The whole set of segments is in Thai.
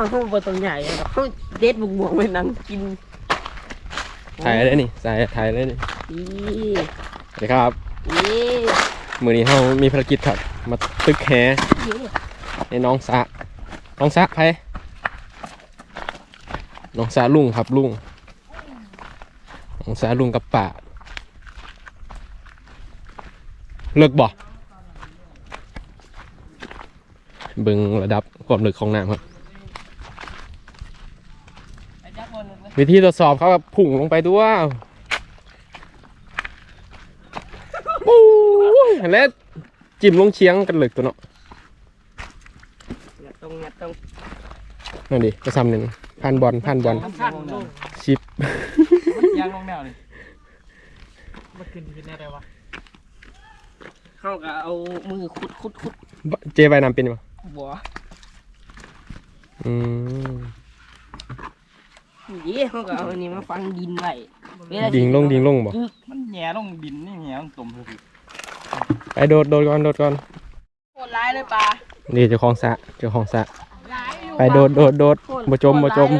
ว่าเขาบ่ต้องใหญ่หรอกเขาเด็ดบุกบวงไปนั่งกินถ่ายเลยนี่ถ่ายถ่ายเลยนี่นี่สวัสดีครับ นี่มือนี้เรามีภารกิจครับ มาตึกแหนี่ในน้องสะน้องสะใครน้องสะลุงครับลุงน้องสะลุงกับป่าเลิกบ่เบึงระดับความลึกของน้ำครับ ไปจับบอลเลย วิธีตรวจสอบเขาแบบพุ่งลงไปตัวปู้ยแล้วจิ้มลงเชียงกันเลยตัวเนาะงัดตรงงัดตรงนั่นดิกระซำหนึ่งพันบอลพันบอลมันสั่นลงชิปมันยางลงแนวนี่มันขึ้นขึ้นได้ไงวะเขาก็เอามือขุดขุดขุดเจใบนำเป็นปะบัวอืม นี่เขาก็เอาอันนี้มาฟังดินไว้เวาดิงลงดิงลงบ่มันแหย่ลงดินนี่แหย่ลงตุ่มเลยไปโดดโดดก่อนโดดก่อนโคตรร้ายเลยปลานี่เจ้าของสระเจ้าของสระร้ายอยู่ไปโดดโดดโดดบ่จมบ่จม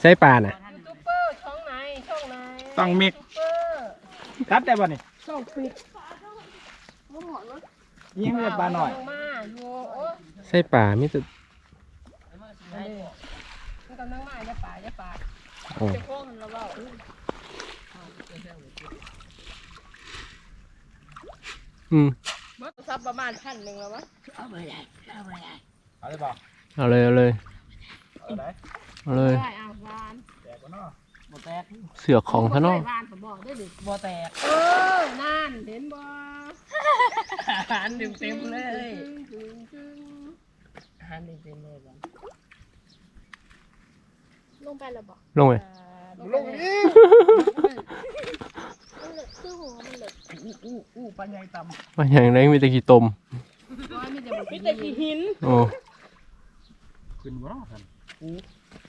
ใส่ปลาน่ะยูทูบเบอร์ช่องไหนช่องไหนต้องมิกเบอร์ตัดได้ป่ะนี่ช่องปิดยิงไม่ได้ปลาหน่อยลงมาอยู่โอ้ใส่ปลามิตรมัน กำลังมาจะป่าจะป่าโอ้จะโค้งหันเราเบาอืมเบิดซับประมาณพันหนึ่งแล้ววะเอาไปได้เอาไปได้เอาได้ป่ะเอาเลยเอาเลยเอาได้เอาเลยได้เอาวานแตกกว่าเนาะบ่แตกเสือกของพะเนาะวานผมบอกได้ดิบ่แตกเออนั่นเห็นบ่หันเต็มเต็มๆเลยหันเต็มเต็มๆเลยบ่ ลงไปแล้วบอกลงไปลงอีกมันเหลือคือหัวมันเหลืออู้อู้อู้ปลาใหญ่ต่ว่าอย่างไรมีแต่ขี้ตมมีแต่ขี้หินโอ้ำขึ้นบ่เนาะท่าน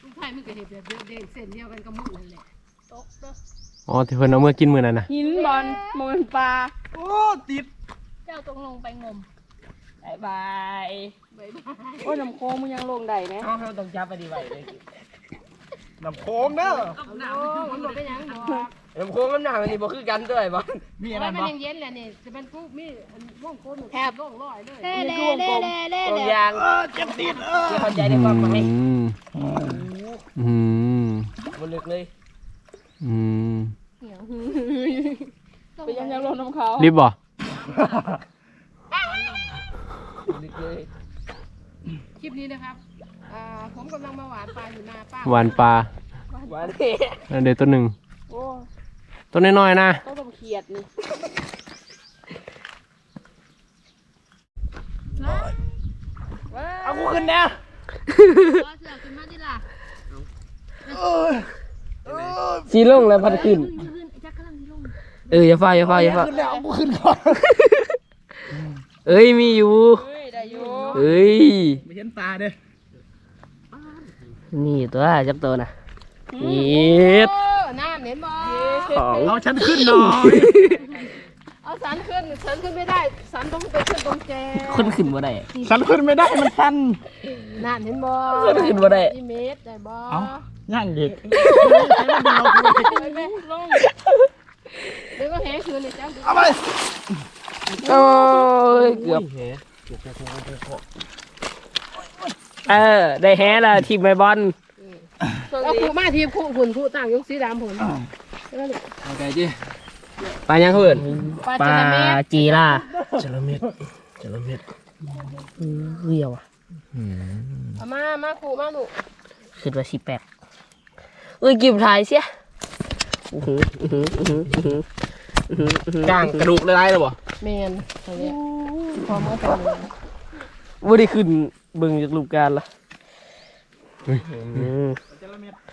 ลูกไผ่มันก็เห็นแบบเด้งเส้นเดียวกันกับมึงนั่นแหละตกเด้ออ๋อที่เพิ่นเอาเมื่อกินมื้อนั้นน่ะหินบอลมองปลาโอ้ติดเจ้าต้องลงไปงมบายบายบายบายโอ้ยน้ำโค้งมึงยังลงได้นะเขาเขาต้องจับไปดีไว้เลย น้ำโค้งเด้อมันบอกเป็นยังบอลำโค้งน้ำหนักมันนี่บ่คือกันด้วยบ่มีอะไรบ่ามันบ้างยังเย็นแหละนี่จะเป็นกูมีอัวงโค้งแคบว่องลยเลยเล่เล่เล่เล่เล่ตร่เล่ยางเออเจ็บติดเออที่เข้าใจได้ความหมายอืมอืมบ่ลึกเลยอืมเหี่ยวหือไปยังยังลงน้ำเขารีบบ่บ่ลึกเลย คลิปนี้นะครับ อ่าผมกำลังมาหวานปลาอยู่นาป้าหวานปลาหวานเด้อันเดี๋ยวตัวหนึ่งโอ้ตัวน้อยๆนะต้องต้องเขียดนี่เอากูขึ้นเนี่ยก็เสือขึ้นมาดิล่ะสีลงแล้วพัดขึ้น ขึ้นขึ้นไอ้จักรกำลังที่ลงเอออย่าฟ้าอย่าฟ้าอย่าฟ้าขึ้นแล้วเอากูขึ้นก่อนเอ้ยมีอยู่ เฮ้ยได้อยู่เอ้ยไม่เห็นตาเด้อ นี่ตัวจับตัวนะนี่โอ้น้ำเห็นบ่ของเอาฉันขึ้นหน่อยเอาสันขึ้นสันขึ้นไม่ได้สันต้องไปขึ้นตรงแจคนขึ้นบ่ได้ฉันขึ้นไม่ได้มันสั้นน้ำเห็นบ่คนขึ้นบ่ได้อีเมตรได้บ่เอาย่างอีกไปไหมลงเดี๋ยวก็แหคืนเลยจ้าเอาไปโอ้ยเกือบ เออ ได้แฮละทีมใบบอลเอาคู่มาทีมคู่หุ่นคู่ต่างยกสีดำหุ่นโอเคจีปลายังเขาเอินปลาปจลาระเม็ดจีล่าจระเม็ดจระเม็ดเรียวอะเอามามาคู่มาลูกขึ้นมาสิแปดเอ้ยกิบถ่ายเสียอื้อหืออื้อหืออื้อหืออื้อหืออื้อหืออื้อหือกลางกระดูกได้ไรหรอบ่เมนอันนี้พร้อมกันเลยว่าได้ขึ้น เบิ่งจากรูปการณ์ละอืม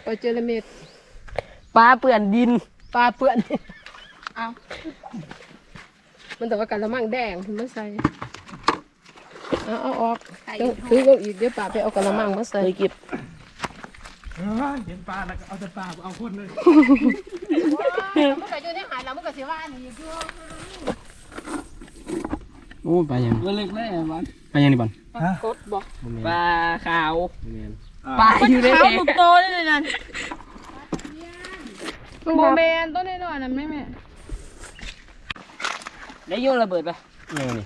ปลาจระเม็ดปลาเปื่อนดิน ปลาเปื้อน เอามันแต่ว่ากันละมั่งแดงถึงมาใส่เอาเอาออกต้องถือก็อีกเดี๋ยวป่าไปเอากระมังมาใส่เคยเก็บเห็นปลาแล้วก็เอาแต่ปลาเอาคนเลย มันก็อยู่ในหายแล้วมันก็สิว่านี่คือ โอ้ปลายังเล็กแน่มันปลายังนี่บอลกดบ่บ่แม่นปลาขาวบ่แม่นปลาอยู่ในเขาแหหมึกโตเลยนั่นโมเมนต้นน้อยๆนั่นแม่แม่ได้โยนระเบิดไปยังนี่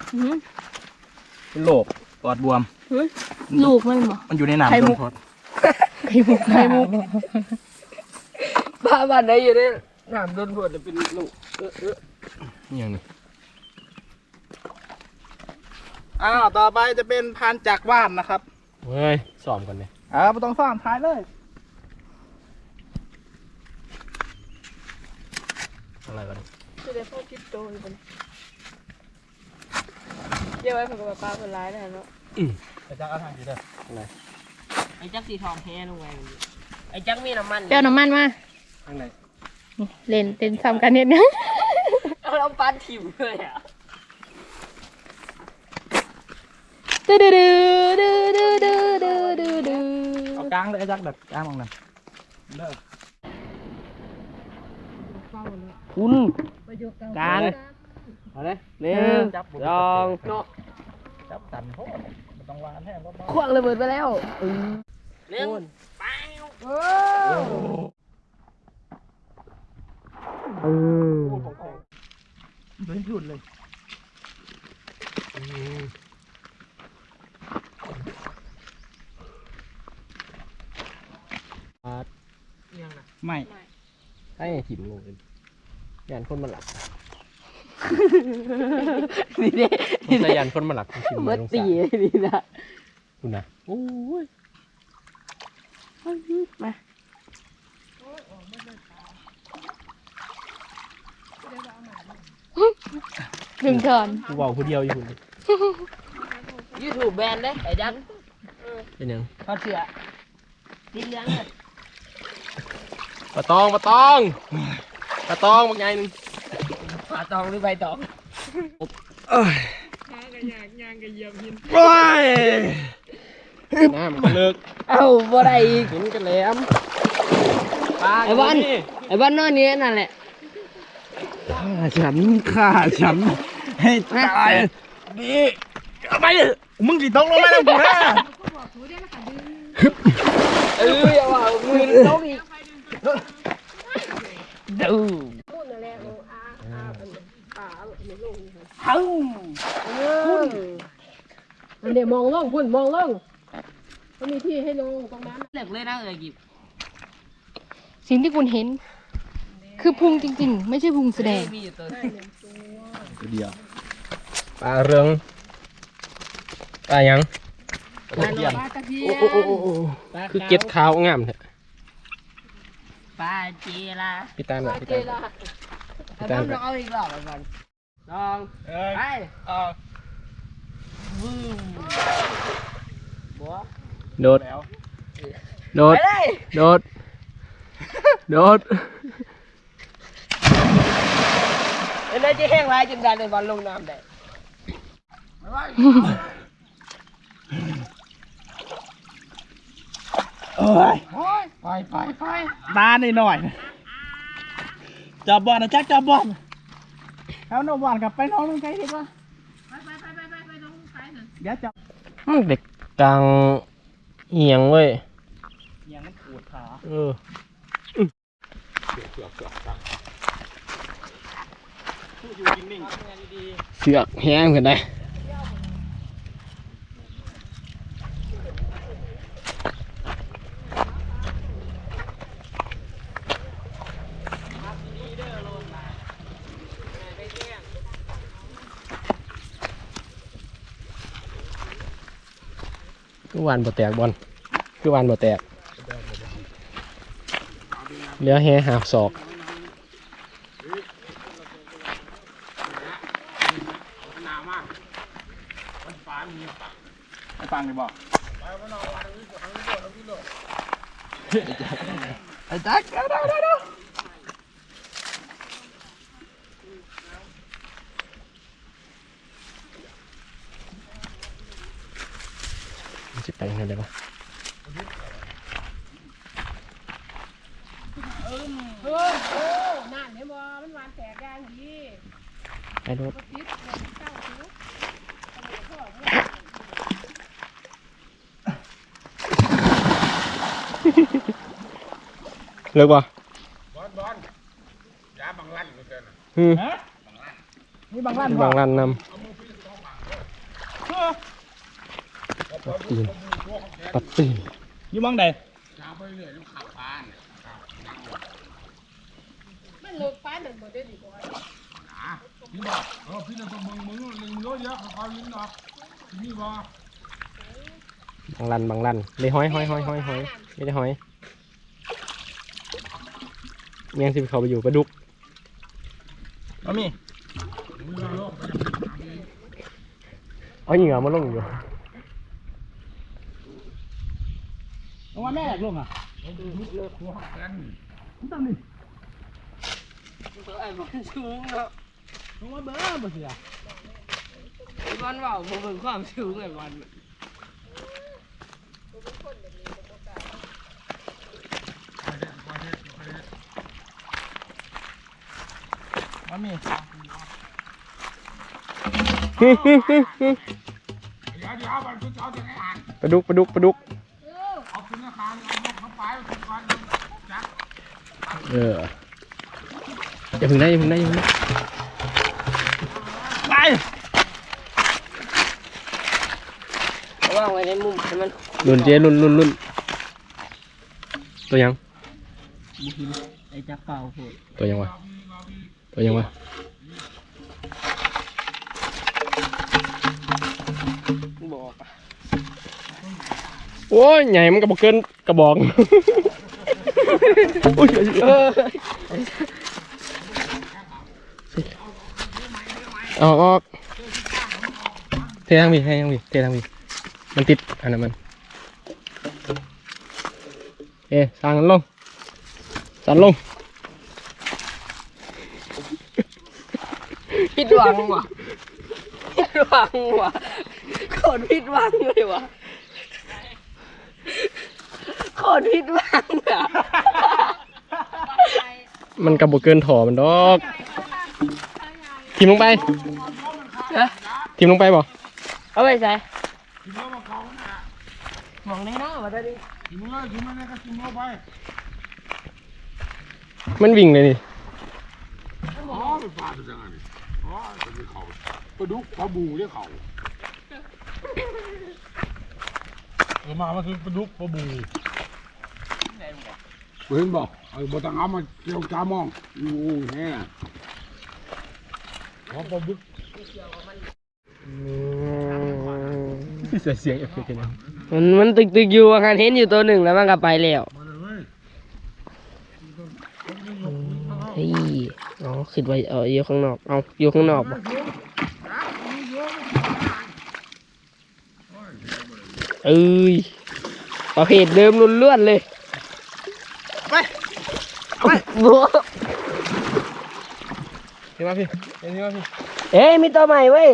เป็นโรคปอดบวมลูกมันบ่มันอยู่ในน้ำไข่มุกต้นพอดไข่มุกไข่มุกปลาบ้านไหนอยู่ในน้ำโดนพดเป็นลูกเออเออยังนี่ อ้าวต่อไปจะเป็นพานจักรว่านนะครับเฮ้ยซ้อมกันเนี่ยอ่าไม่ต้องซ่อนท้ายเลย อะไรวะเนี่ยจะได้พ่อคิดโตอยู่บนเดี๋ยวไว้ผมกับป้าคนร้ายได้เนาะไปจักรเอาทางดีเด้อไอ้จักสีทองแท้ลงไปไอ้จักมีน้ำมันเปรี้ยวน้ำมันมาข้างในเล่นเต้นซ้ำกันนิดนึงเอาเราปั้นถิ่มเลยอะ ดื้อดื้อดื้อดื้อดื้อดื้อดื้อดื้อเอากลางเลยไอ้จักรแบบกลางมองหนั่นเด้อคุณกลางเอาเลยหนึ่งสองจับตันโทษมันต้องวางแห้งรอบขวางระเบิดไปแล้วหนึ่งๆเดินหยุดเลย ยังนะไม่ให้ถิ่มลงเลยยันคนมาหลักนี่เด้ผมจะยันคนมาหลักถิ่มเมื่อลงตีสระนี่นะคุณนะโอ้ยมาถึงก่อนกูเบาผู้เดียวอยู่คุณยูทูบแบนเลยไอ้จักเป็นยังเขาเสือสีเหลืองเลย ปลาตองปลาตองปลาตองบางไงหนึงปลาตองหรือใบตองโอ้ยน้ำมันเลิกเอ้าบ่ได้อีกเห็นกันแหลมปลาไอ้บ้านไอ้บ้านนอนนี้นั่นแหละ ฆ่าฉันฆ่าฉันให้ตายดีเอาไปมึงสิต้องลงมาแล้วกูนะเอออย่าว่ามือตกอีก ดูพูดนั่นแหละเอาอาอาอันนี้ป่าอันนี้ลงนี่ค่ะเฮ้าอันเดี๋ยวมองล่องพุ่นมองล่องก็มีที่ให้ลงตรงนั้นเหลิกเลยนะเออกิบสิ่งที่คุณเห็น คือพุงจริง ๆ ไม่ใช่พุงแสดงมีอยู่ตัวเดียวปลาเรืองปลายังปลาหนอนปลากระเทียโอ้โอ้โอ้โอ้ปลาคือเก็ดขาวงามแท้ ปลาเจลาพี่ตาลปหน่อลายพี่เจตาลลาไอ้บ้านเราเอาอีกรอบไอ้บ้านลองเอ้ยไปเอาวู้บัวโดดแล้วโดดไปเลยโดดโดดเอ็นได้จะแห้งไรจนได้ในบอลลงน้ำได้เอ้ย ไปไปไปตาหน่อยหน่อยจับบอลนะจักจับบอลเอาหน้าบอลกลับไปน้องลงใจดีกว่าไปไปไปไปไปน้องไปเดี๋ยวจับเด็กกลางเอียงเว้ยเอียงมันปวดขาเออเสือกแห้งกันได้ คือวานบ่แตกบอลคือวานบ่แตกเหลือแห่หาบศอกไอ้ฟังเลยบอกไอ้จักเอาไจิตังให้ได้ปะเออโอ้นั่นเห็นบ่มันหวานแตกได้ดีไอ้รถติดเลยเจ้าถือพ่อเลิกป่ะบอลบอลจ้าบังลั่นเหมือนกันฮะนี่บังลั่นบังลั่นนำ ปัดตีน ปัดตีนอยู่บางใดมันเลิกฟ้าหนึ่งบ่ได้ดีกว่าบางร้านบางร้านได้ห้อยห้อยห้อยห้อยห้อยไม่ได้ห้อยยังสิเขาไปอยู่ปลาดุกเอามีเอาเหงื่อมาลงอยู่ ลง มาแม่อยากลงอะไอ้มันสูงเนาะลงมาเบ้อบ่เสียไอ้บอลว่าผมเป็นความสูงไอ้บอลเอามีปลาดุกปลาดุกปลาดุก เอออย่าเพึ่งได้อย่าเพึ่งได้อย่าเพึ่งได้ไปว่างไว้ในมุมให้มันรุ่นเจ๊รุ่นรุ่นรุ่นตัวยังไอ้จักเป่าพูดตัวยังวะตัวยังวะบอกอะโอ้ยใหญ่มันกระบอกเกินกระบอก อุ้ยเออเอาออกเททางพี่เททางพี่เททางพี่มันติดอันนั้นมันเอ๊ะสั่งลงสั่นลงผิดหวังว่ะผิดหวังว่ะโคตรผิดหวังเลยว่ะโคตรผิดหวังอะ มันกระบอกเกินถอมันดอก ทิมลงไปฮะ ทิมลงไปบ่เอาไปใส่มองในหน้ามาได้ดิมันวิ่งเลยนี่ปลาดุกปลาบูเรียกเขาเออมามันคือปลาดุกปลาบู เห็นบอกไอ้บตังเอามาเกี่ยวจ้ามองอยู่แฮ่ขอปลาดุกเสียเสียงเอฟเฟกต์กันยังมันมันตึกตึกอยู่อาคารเห็นอยู่ตัวหนึ่งแล้วมันก็ไปแล้วเฮ้ยอ๋อคิดว่าเอาอยู่ข้างนอก เอาอยู่ข้างนอกบ่เอ้ยประเภทเดิมล้วนๆเลย บัวเห็นไหมพี่เห็นไหมพี่เอ้ยมีตัวใหม่เว้ย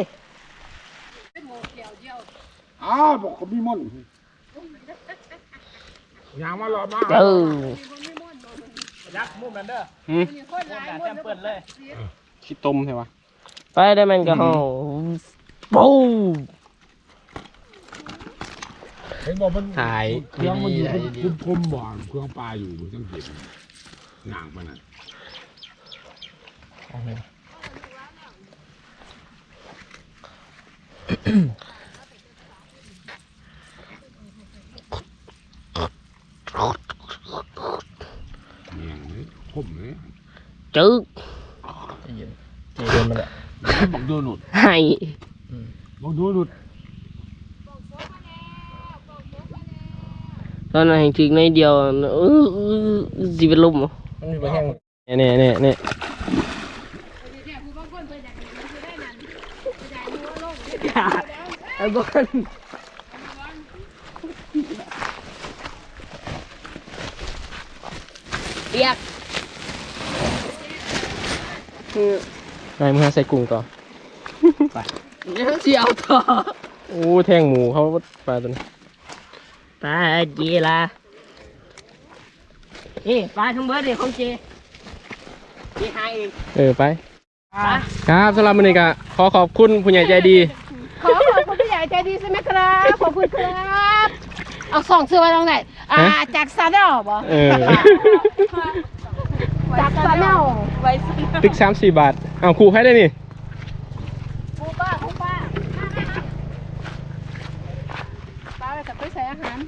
อ้าวบอกเขามีม่อนยางมาหลอมาเออยักมุมนั่นเด้อหืมมุมนั่นแซมเปิดเลยขี้ต้มใช่ปะไปได้มันก็เฮาปูมเห็นบอกมันถ่ายเครื่องมันอยู่คุมคุมบ่อนเครื่องปลาอยู่จังเก็บ หนังมันน่ะเนี่ยนี่คมเลยจึกเย็นเย็นมันแหละบอกโดนุดให้บอกโดนุดตอนนั้นเห็นถึงในเดียวเออเออสิเป็นล มเหรอมันมีใบแห้งเนี่ยเนี่ยเนี่ยไอ้บอลเปียกเออนายมึงหาใส่กุ้งต่อเดี๋ยวเสียวต่อโอ้แทงหมูเขาปลาตัวนี้ปลาเจลา เอ้ปลาทั้งเบิดเลยของเจเจหาเองเออไปครับสำหรับวันนี้ก็ขอขอบคุณผู้ใหญ่ใจดี ขอขอบคุณผู้ใหญ่ใจดีใช่ไหมครับขอบคุณครับเอาสองเสื้อไว้ตรงไหนอ่าจากซาเนลบ่เออจากซาเนลติ๊กสามสี่บาทเอาครูให้ได้นี่ปูป้าปูป้าป้าไปกับไปใส่อาหาร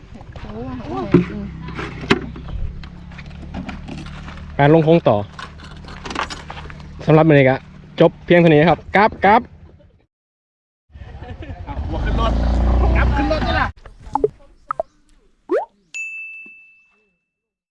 โอ้โหอืม การลงโค้งต่อสำหรับวันนี้ก็จบเพียงเท่านี้ครับกราบกราบ